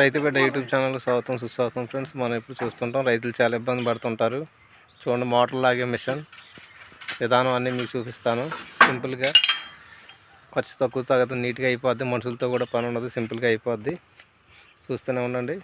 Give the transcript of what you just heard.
రైతు బిడ్డ YouTube channel స్వాగతం సుస్వాగతం ఫ్రెండ్స్. మనం ఇప్పుడు చూస్తుంటాం రైతులు చాలా ఇబ్బంది పడుతుంటారు. చూడండి మోటార్ లాగే మిషన్. విధానం అన్నీ మీకు చూపిస్తాను. సింపుల్గా ఖర్చు తక్కువ తగ్గదు నీట్గా అయిపోద్ది. మనుషులతో కూడా పని ఉండదు సింపుల్గా అయిపోద్ది. చూస్తూనే ఉండండి.